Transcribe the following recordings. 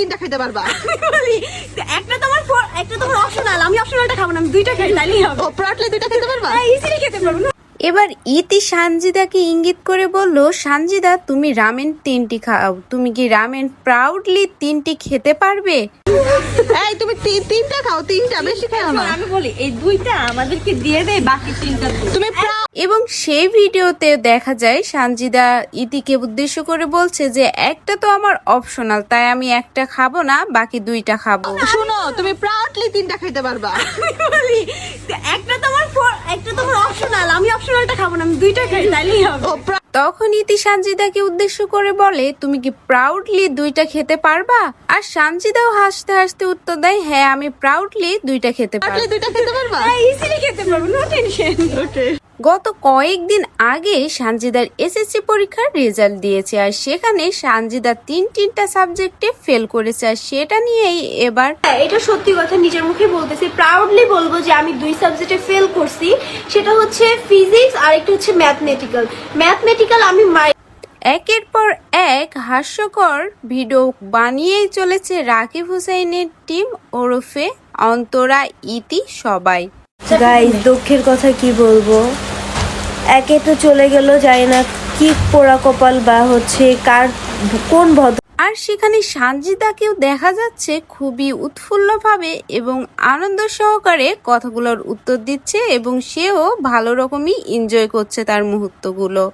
তিনটা খেতে পারবা। একটা তোমার একটা তোমার অপশনাল আমি অপশনালটা খাব না আমি দুইটা খাই তাইলেই হবে। ও দুইটা খেতে পারবা? হ্যাঁ ইজিলি খেতে পারব না? এবার ইতি সানজিদাকে ইঙ্গিত করে বলল সানজিদা তুমি রামেন তিনটি খাও তুমি কি রামেন প্রাউডলি তিনটি খেতে পারবে? এই তুমি তিন- তিনটা খাও তিনটা বেশি খাও না। আমি বলি এই দুইটা আমাদেরকে দিয়ে দেয় বাকি তিনটা তুমি এবং সেই ভিডিওতে দেখা যায় সানজিদা ইতিকে উদ্দেশ্য করে বলছে যে একটা তো আমার অপশনাল তাই আমি একটা খাব না বাকি দুইটা খাব। শুনো তুমি প্রাউডলি তিনটা খেতে পারবা। বলি একটা তোমার একটা তোমার অপশনাল আমি অপশনালটা খাব না আমি দুইটা খাই তাইলেই হবে। তখন ইতি সানজিদাকে উদ্দেশ্য করে বলে তুমি কি প্রাউডলি দুইটা খেতে পারবা? আর সানজিদাও হাসতে হাসতে উত্তর দেয় হ্যাঁ আমি প্রাউডলি দুইটা খেতে পারব। দুইটা খেতে পারবা? হ্যাঁ ইজিলি খেতে পারব নো টেনশন ওকে গত কয়েকদিন আগে সানজিদার এসএসসি পরীক্ষার রেজাল্ট দিয়েছে আর সেখানে সানজিদা তিন তিনটা সাবজেক্টে ফেল করেছে আর সেটা নিয়েই এবার হ্যাঁ, এটা সত্যি কথা নিজের মুখে বলতেছি। প্রাউডলি বলব যে আমি দুই সাবজেক্টে ফেল করছি। সেটা হচ্ছে ফিজিক্স আর একটা হচ্ছে ম্যাথমেটিক্যাল ম্যাথমেটিক্যাল আমি মাই একের পর এক হাস্যকর ভিডিও বানিয়েই চলেছে রাকিব হুসাইনের টিম ওরফে অন্তরা ইতি সবাই। গাইস দুঃখের কথা কি বলব? একে তো চলে গেল, জানি না কি পোড়া কপাল বা হচ্ছে কার, কোন ভদ্র আর সেখানে সানজিদাকেও দেখা যাচ্ছে খুবই উৎফুল্লভাবে এবং আনন্দ সহকারে কথাগুলোর উত্তর দিচ্ছে এবং সেও ভালো রকমই এনজয় করছে তার মুহূর্তগুলো।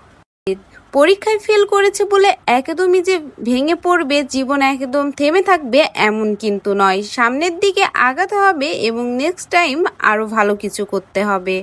পরীক্ষায় ফেল করেছে বলে একদমই যে ভেঙে পড়বে, জীবন একদম থেমে থাকবে এমন কিন্তু নয়। সামনের দিকে আগাতে হবে এবং নেক্সট টাইম আরও ভালো কিছু করতে হবে।